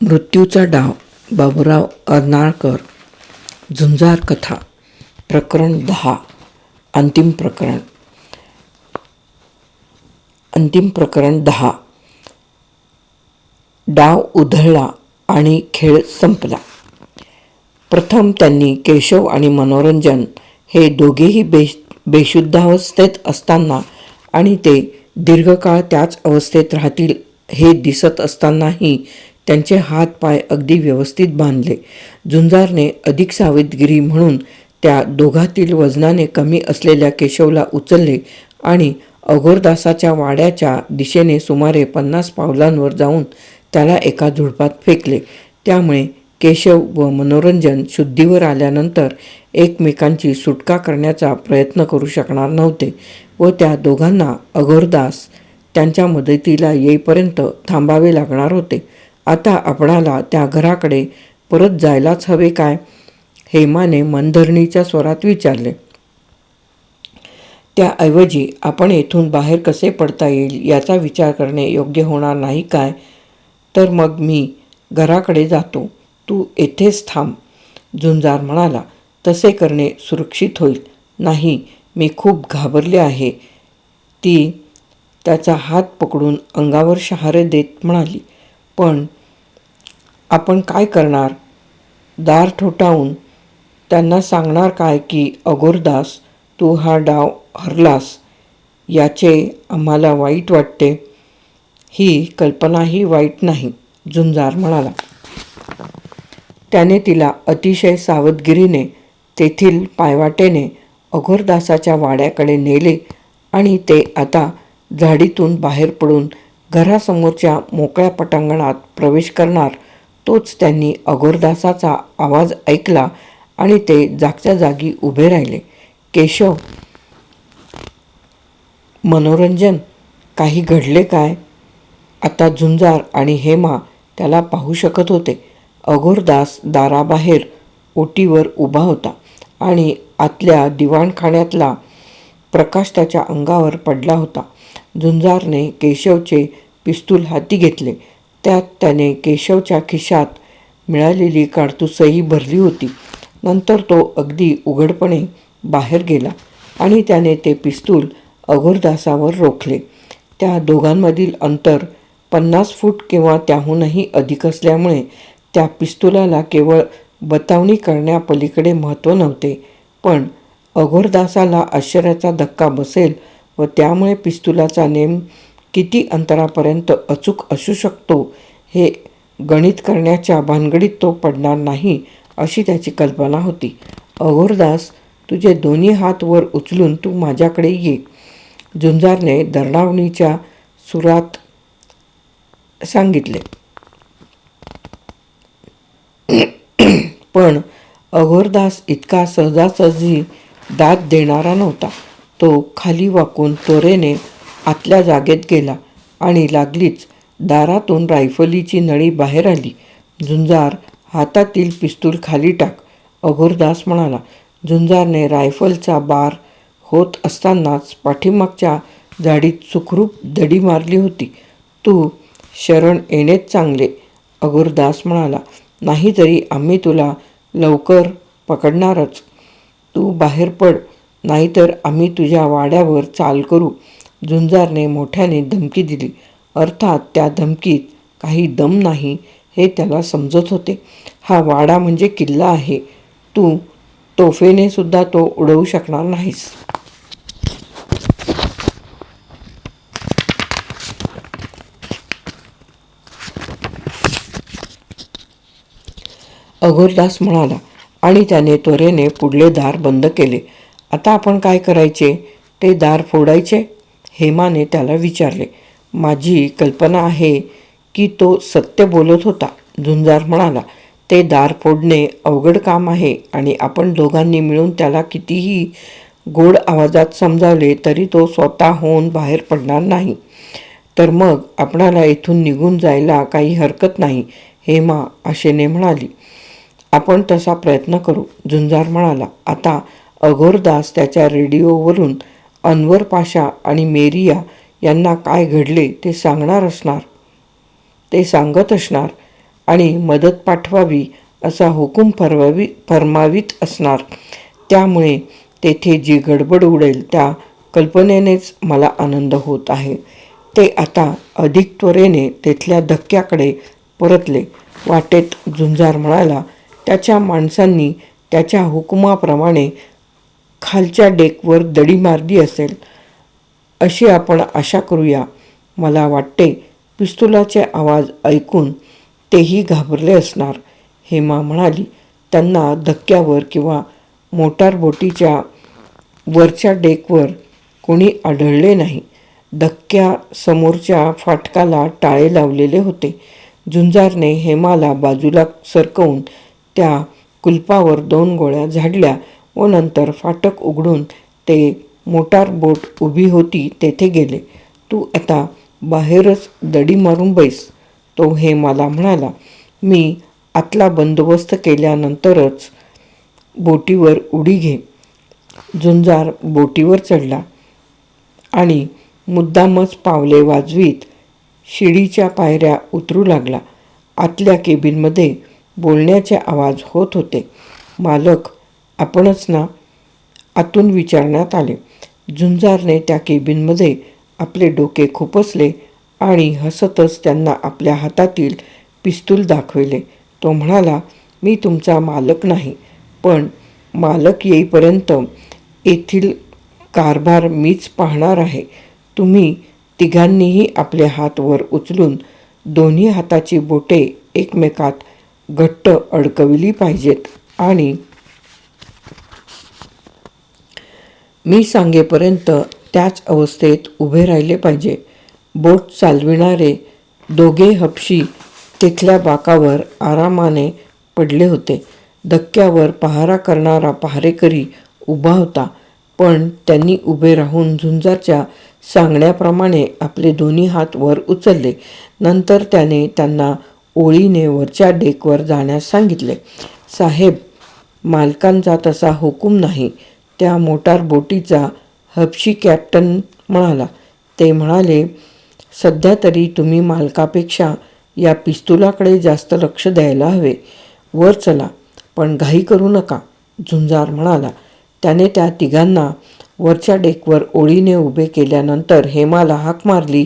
मृत्यूचा डाव बाबुराव अर्नाळकर. झुंजार कथा प्रकरण दहा अंतिम प्रकरण. अंतिम प्रकरण दहा. डाव उधळला आणि खेळ संपला. प्रथम त्यांनी केशव आणि मनोरंजन हे दोघेही बेश बेशुद्धावस्थेत असताना आणि ते दीर्घकाळ त्याच अवस्थेत राहतील हे दिसत असतानाही त्यांचे हात पाय अगदी व्यवस्थित बांधले. झुंजारने अधिक सावधगिरी म्हणून त्या दोघातील वजनाने कमी असलेल्या केशवला उचलले आणि अघोरदासाच्या वाड्याच्या दिशेने सुमारे पन्नास पावलांवर जाऊन त्याला एका झुडपात फेकले. त्यामुळे केशव व मनोरंजन शुद्धीवर आल्यानंतर एकमेकांची सुटका करण्याचा प्रयत्न करू शकणार नव्हते व त्या दोघांना अघोरदास त्यांच्या मदतीला येईपर्यंत थांबावे लागणार होते. आता आपणाला त्या घराकडे परत जायलाच हवे काय? हेमाने मनधरणीच्या स्वरात विचारले. त्याऐवजी आपण येथून बाहेर कसे पडता येईल याचा विचार करणे योग्य होणार नाही काय? तर मग मी घराकडे जातो. तू येथेच थांब. झुंजार म्हणाला. तसे करणे सुरक्षित होईल. नाही मी खूप घाबरले आहे. ती त्याचा हात पकडून अंगावर शहारे देत म्हणाली. पण आपण काय करणार? दार ठोठावून त्यांना सांगणार काय की अगोरदास तू हा डाव हरलास. याचे आम्हाला वाईट वाटते. ही कल्पनाही वाईट नाही झुंजार म्हणाला. त्याने तिला अतिशय सावधगिरीने तेथील पायवाटेने अघोरदासाच्या वाड्याकडे नेले आणि ते आता झाडीतून बाहेर पडून घरासमोरच्या मोकळ्या पटांगणात प्रवेश करणार तोच त्यांनी अघोरदासाचा आवाज ऐकला आणि ते जागच्या जागी उभे राहिले. केशव मनोरंजन काही घडले काय? आता झुंजार आणि हेमा त्याला पाहू शकत होते. अघोरदास दाराबाहेर ओटीवर उभा होता आणि आतल्या दिवाणखाण्यातला प्रकाश त्याच्या अंगावर पडला होता. झुंजारने केशवचे पिस्तूल हाती घेतले. त्यात त्याने केशवच्या खिशात मिळालेली काडतुसही भरली होती. नंतर तो अगदी उघडपणे बाहेर गेला आणि त्याने ते पिस्तूल अघोरदासावर रोखले. त्या दोघांमधील अंतर पन्नास फूट किंवा त्याहूनही अधिक असल्यामुळे त्या पिस्तुलाला केवळ बतावणी करण्यापलीकडे महत्त्व नव्हते पण अघोरदासाला आश्चर्याचा धक्का बसेल व त्यामुळे पिस्तुलाचा नेम किती अंतरापर्यंत अचूक असू शकतो हे गणित करण्याच्या भानगडीत तो पडणार नाही अशी त्याची कल्पना होती. अघोरदास तुझे दोन्ही हात वर उचलून तू माझ्याकडे ये. झुंजारने दरडावणीच्या सुरात सांगितले. पण अघोरदास इतका सहजासहजी दाद देणारा नव्हता. तो खाली वाकून त्वरेने आतल्या जागेत गेला आणि लागलीच. दारातून रायफलीची नळी बाहेर आली. झुंजार हातातील पिस्तूल खाली टाक अघोरदास म्हणाला. झुंजारने रायफलचा बार होत असतानाच पाठीमागच्या झाडीत सुखरूप दडी मारली होती. तू शरण येणेच चांगले अघोरदास म्हणाला. नाही तरी आम्ही तुला लवकर पकडणारच तू बाहेर पड नाहीतर आम्ही तुझ्या वाड्यावर चाल करू. झुंजारने मोठ्याने धमकी दिली. अर्थात त्या धमकीत काही दम नाही हे त्याला समजत होते. हा वाडा म्हणजे किल्ला आहे. तू तोफेने सुद्धा तो उडवू शकणार नाहीस. अघोरदास म्हणाला आणि त्याने त्वरेने पुढले दार बंद केले. आता आपण काय करायचे? ते दार फोडायचे? हेमाने त्याला विचारले माझी कल्पना आहे की तो सत्य बोलत होता. झुंजार म्हणाला ते दार फोडणे अवघड काम आहे आणि आपण दोघांनी मिळून त्याला कितीही गोड आवाजात समजावले तरी तो स्वतः होऊन बाहेर पडणार नाही. तर मग आपणाला इथून निघून जायला काही हरकत नाही हेमा आशेने म्हणाली. आपण तसा प्रयत्न करू झुंजार म्हणाला. आता अघोरदास त्याच्या रेडिओवरून अनवर पाशा आणि मेरिया यांना काय घडले ते सांगणार असणार. ते सांगत असणार आणि मदत पाठवावी असा हुकूम फरवावी फरमावीत असणार. त्यामुळे तेथे जी गडबड उडेल त्या कल्पनेनेच मला आनंद होत आहे. ते आता अधिक त्वरेने तेथल्या धक्क्याकडे परतले. वाटेत झुंजार म्हणाला त्याच्या माणसांनी त्याच्या हुकुमाप्रमाणे खालच्या डेकवर दडी मारली असेल अशी आपण आशा करूया. मला वाटते पिस्तुलाचे आवाज ऐकून तेही घाबरले असणार. हेमा म्हणाली त्यांना धक्क्यावर किंवा मोटार बोटीच्या वरच्या डेकवर कोणी आढळले नाही. धक्क्या समोरच्या फाटकाला टाळे लावलेले होते. झुंजारने हेमाला बाजूला सरकवून त्या कुलपावर दोन गोळ्या झाडल्या. व नंतर फाटक उघडून ते मोटार बोट उभी होती तेथे गेले. तू आता बाहेरच दडी मारून बैस तो हे मला म्हणाला. मी आतला बंदोबस्त केल्यानंतरच बोटीवर उडी घे. झुंजार बोटीवर चढला आणि मुद्दामच पावले वाजवीत शिडीच्या पायऱ्या उतरू लागला. आतल्या केबिनमध्ये बोलण्याचे आवाज होत होते. मालक आपणच ना आतून विचारण्यात आले. झुंजारने त्या केबिनमध्ये आपले डोके खुपसले आणि हसतच त्यांना आपल्या हातातील पिस्तूल दाखविले. तो म्हणाला मी तुमचा मालक नाही पण मालक येईपर्यंत येथील कारभार मीच पाहणार आहे. तुम्ही तिघांनीही आपले हात वर उचलून दोन्ही हाताची बोटे एकमेकात घट्ट अडकविली पाहिजेत आणि मी सांगेपर्यंत त्याच अवस्थेत उभे राहिले पाहिजे. बोट चालविणारे दोघे हपशी तिथल्या बाकावर आरामाने पडले होते. धक्क्यावर पहारा करणारा पहारेकरी उभा होता पण त्यांनी उभे राहून झुंजारच्या सांगण्याप्रमाणे आपले दोन्ही हात वर उचलले. नंतर त्याने त्यांना ओळीने वरच्या डेकवर जाण्यास सांगितले साहेब मालकांचा तसा हुकूम नाही. त्या मोटार बोटीचा हपशी कॅप्टन म्हणाला. ते म्हणाले सध्या तरी तुम्ही मालकापेक्षा या पिस्तुलाकडे जास्त लक्ष द्यायला हवे. वर चला पण घाई करू नका झुंजार म्हणाला. त्याने त्या तिघांना वरच्या डेकवर ओळीने उभे केल्यानंतर हेमाला हाक मारली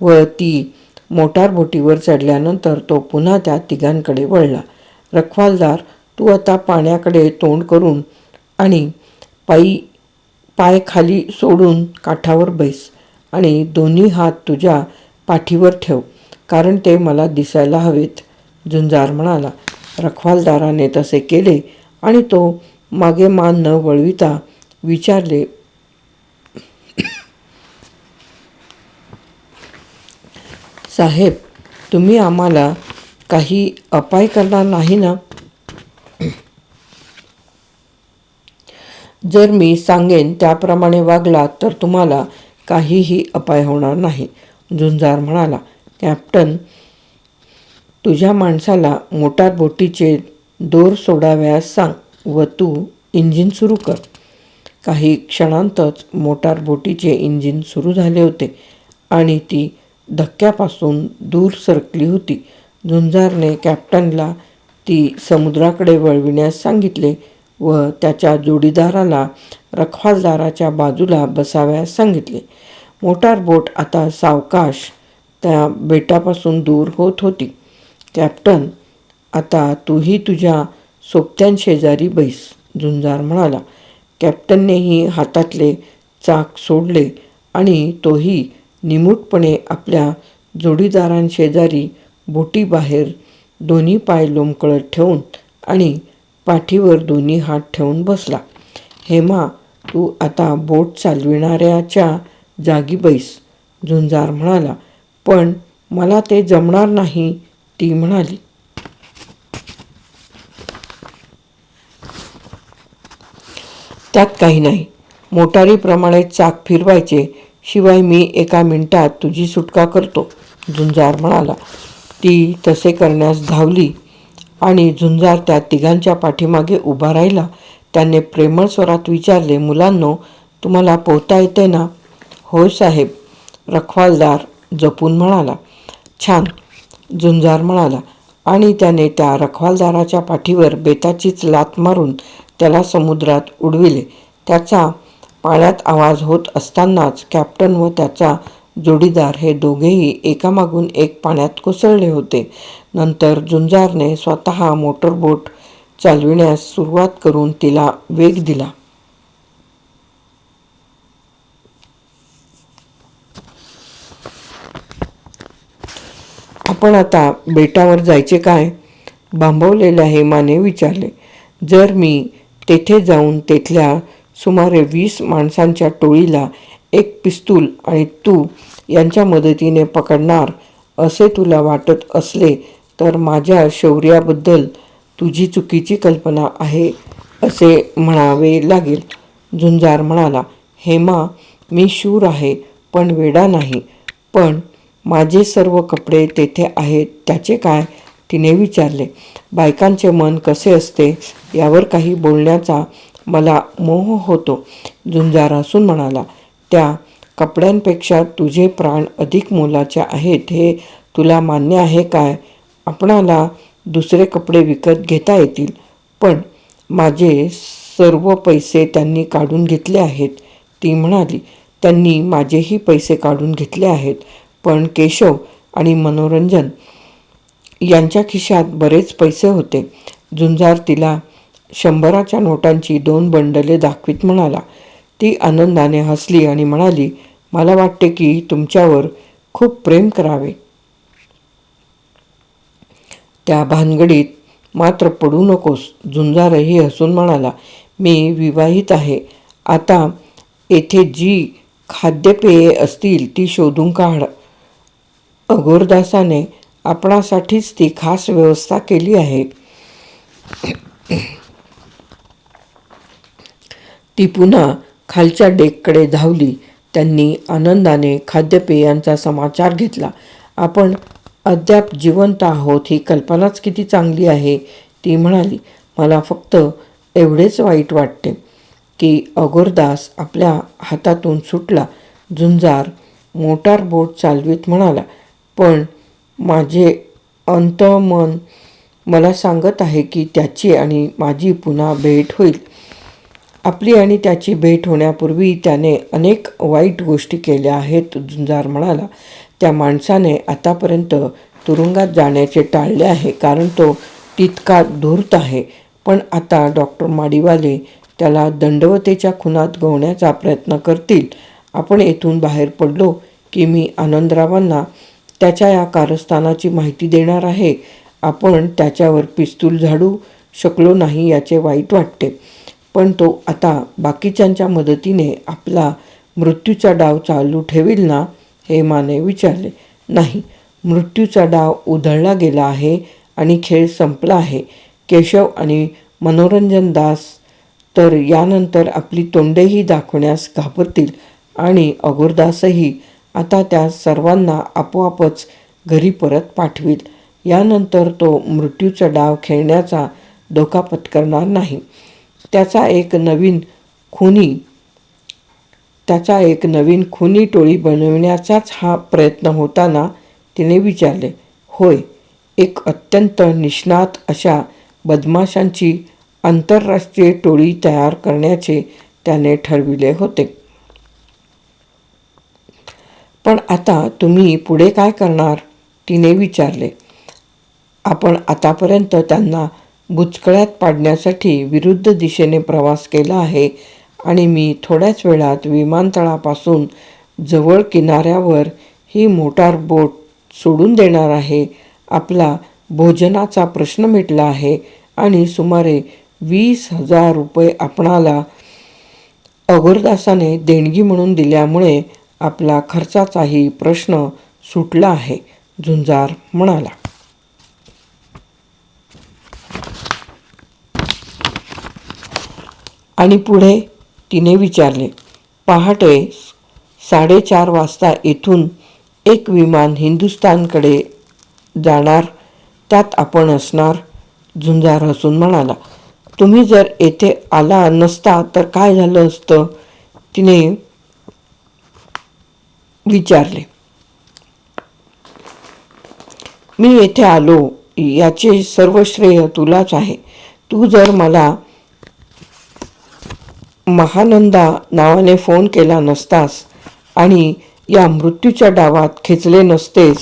व ती मोटार बोटीवर चढल्यानंतर तो पुन्हा त्या तिघांकडे वळला. रखवालदार तू आता पाण्याकडे तोंड करून आणि पायी पाय खाली सोडून काठावर बैस आणि दोन्ही हात तुझ्या पाठीवर ठेव कारण ते मला दिसायला हवेत. झुंजार म्हणाला. रखवालदाराने तसे केले आणि तो मागे मान न वळविता विचारले साहेब तुम्ही आम्हाला काही अपाय करणार नाही ना? जर मी सांगेन त्याप्रमाणे वागला तर तुम्हाला काहीही अपाय होणार नाही. झुंजार म्हणाला कॅप्टन तुझ्या माणसाला मोटार बोटीचे दोर सोडाव्यास सांग व तू इंजिन सुरू कर. काही क्षणांतच मोटार बोटीचे इंजिन सुरू झाले होते आणि ती धक्क्यापासून दूर सरकली होती. झुंजारने कॅप्टनला ती समुद्राकडे वळविण्यास सांगितले व त्याच्या जोडीदाराला रखवालदाराच्या बाजूला बसाव्यास सांगितले. मोटार बोट आता सावकाश त्या बेटापासून दूर होत होती. कॅप्टन आता तूही तुझ्या सोबत्यांशेजारी बैस झुंजार म्हणाला. कॅप्टननेही हातातले चाक सोडले आणि तोही निमूटपणे आपल्या जोडीदारांशेजारी बोटीबाहेर दोन्ही पाय लोंबकळत ठेवून आणि पाठीवर दोन्ही हात ठेवून बसला. हेमा तू आता बोट चालविणाऱ्याच्या जागी बैस झुंजार म्हणाला. पण मला ते जमणार नाही ती म्हणाली. त्यात काही नाही. मोटारीप्रमाणे चाक फिरवायचे शिवाय मी एका मिनिटात तुझी सुटका करतो झुंजार म्हणाला. ती तसे करण्यास धावली. आणि झुंजार त्या तिघांच्या पाठीमागे उभा राहिला. त्याने प्रेमळ स्वरात विचारले मुलांनो तुम्हाला पोहता येते ना? होय साहेब रखवालदार जपून म्हणाला. छान झुंजार म्हणाला. आणि त्याने त्या रखवालदाराच्या पाठीवर बेताचीच लात मारून त्याला समुद्रात उडविले. त्याचा पाण्यात आवाज होत असतानाच कॅप्टन व त्याचा जोडीदार हे दोघेही एकामागून एक पाण्यात कोसळले होते. नंतर झुंजारने स्वतः मोटरबोट चालविण्यास सुरुवात करून तिला वेग दिला. आपण आता बेटावर जायचे काय? बांबवलेल्या हेमाने विचारले. जर मी तेथे जाऊन तेथल्या सुमारे वीस माणसांच्या टोळीला एक पिस्तूल आणि तू यांच्या मदतीने पकडणार असे तुला वाटत असले तर माझ्या शौर्याबद्दल तुझी चुकीची कल्पना आहे असे म्हणावे लागेल. झुंजार म्हणाला हेमा मी शूर आहे पण वेडा नाही. पण माझे सर्व कपडे तेथे आहेत त्याचे काय? तिने विचारले. बायकांचे मन कसे असते यावर काही बोलण्याचा मला मोह होतो झुंजार हसून म्हणाला. त्या कपड्यांपेक्षा तुझे प्राण अधिक मोलाचे आहेत हे तुला मान्य आहे काय? आपणाला दुसरे कपडे विकत घेता येतील पण माझे सर्व पैसे त्यांनी काढून घेतले आहेत. ती म्हणाली त्यांनी माझेही पैसे काढून घेतले आहेत. पण केशव आणि मनोरंजन यांच्या खिशात बरेच पैसे होते. झुंजार तिला शंभराच्या नोटांची दोन बंडले दाखवीत म्हणाला ती आनंदाने हसली आणि म्हणाली मला वाटते की तुमच्यावर खूप प्रेम करावे. त्या भानगडीत मात्र पडू नकोस झुंजारही हसून म्हणाला मी विवाहित आहे. आता येथे जी खाद्यपेये असतील ती शोधून काढ. अगोरदासाने आपणासाठीच ती खास व्यवस्था केली आहे. ती पुन्हा खालच्या डेककडे धावली. त्यांनी आनंदाने खाद्यपेयांचा समाचार घेतला. आपण अद्याप जिवंत आहोत ही कल्पनाच किती चांगली आहे ती म्हणाली. मला फक्त एवढेच वाईट वाटते की अगोरदास आपल्या हातातून सुटला. झुंजार मोटार बोट चालवीत म्हणाला पण माझे अंतमन मला सांगत आहे की त्याची आणि माझी पुन्हा भेट होईल. आपली आणि त्याची भेट होण्यापूर्वी त्याने अनेक वाईट गोष्टी केल्या आहेत झुंजार म्हणाला. त्या माणसाने आतापर्यंत तुरुंगात जाण्याचे टाळले आहे कारण तो तितका धूर्त आहे. पण आता डॉक्टर माडीवाले त्याला दंडवतेच्या खुनात गवण्याचा प्रयत्न करतील. आपण येथून बाहेर पडलो की मी आनंदरावांना त्याच्या या कारस्थानाची माहिती देणार आहे. आपण त्याच्यावर पिस्तूल झाडू शकलो नाही याचे वाईट वाटते. पण तो आता बाकीच्यांच्या मदतीने आपला मृत्यूचा डाव चालू ठेवील ना हेमाने विचारले. नाही मृत्यूचा डाव उधळला गेला आहे आणि खेळ संपला आहे. केशव आणि मनोरंजन दास तर यानंतर आपली तोंडेही दाखवण्यास घाबरतील आणि अगोरदासही आता त्या सर्वांना आपोआपच घरी परत पाठवील. यानंतर तो मृत्यूचा डाव खेळण्याचा धोका पत्करणार नाही. त्याचा एक नवीन खुनी त्याचा एक नवीन खुनी टोळी बनविण्याचाच हा प्रयत्न होताना तिने विचारले होय एक अत्यंत निष्णात अशा बदमाशांची आंतरराष्ट्रीय टोळी तयार करण्याचे त्याने ठरविले होते. पण आता तुम्ही पुढे काय करणार? तिने विचारले. आपण आतापर्यंत त्यांना बुचकळ्यात पाडण्यासाठी विरुद्ध दिशेने प्रवास केला आहे आणि मी थोड्याच वेळात विमानतळापासून जवळ किनाऱ्यावर ही मोटार बोट सोडून देणार आहे. आपला भोजनाचा प्रश्न मिटला आहे आणि सुमारे वीस हजार रुपये आपणाला अगोरदासाने देणगी म्हणून दिल्यामुळे आपला खर्चाचाही प्रश्न सुटला आहे झुंजार म्हणाला. आणि पुढे तिने विचारले पहाटे साडेचार वाजता येथून एक विमान हिंदुस्थानकडे जाणार त्यात आपण असणार झुंजार हसून म्हणाला. तुम्ही जर येथे आला नसता तर काय झालं असतं? तिने विचारले. मी येथे आलो याचे सर्व श्रेय तुलाच आहे. तू जर मला महानंदा नावाने फोन केला नसतास आणि या मृत्यूच्या डावात खेचले नसतेस.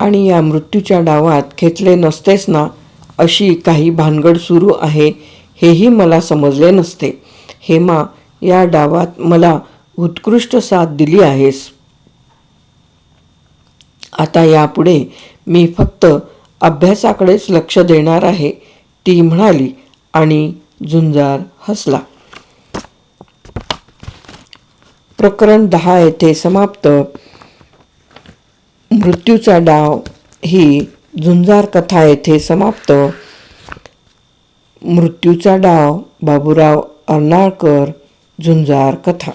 आणि या मृत्यूच्या डावात खेचले नसतेस ना अशी काही भानगड सुरू आहे हेही मला समजले नसते. हेमा या डावात मला उत्कृष्ट साथ दिली आहेस. आता यापुढे मी फक्त अभ्यासाकडेच लक्ष देणार आहे ती म्हणाली आणि झुंजार हसला. प्रकरण दहा येथे समाप्त. मृत्यूचा डाव ही झुंजार कथा येथे समाप्त. मृत्यूचा डाव बाबूराव अर्नाळकर झुंजार कथा.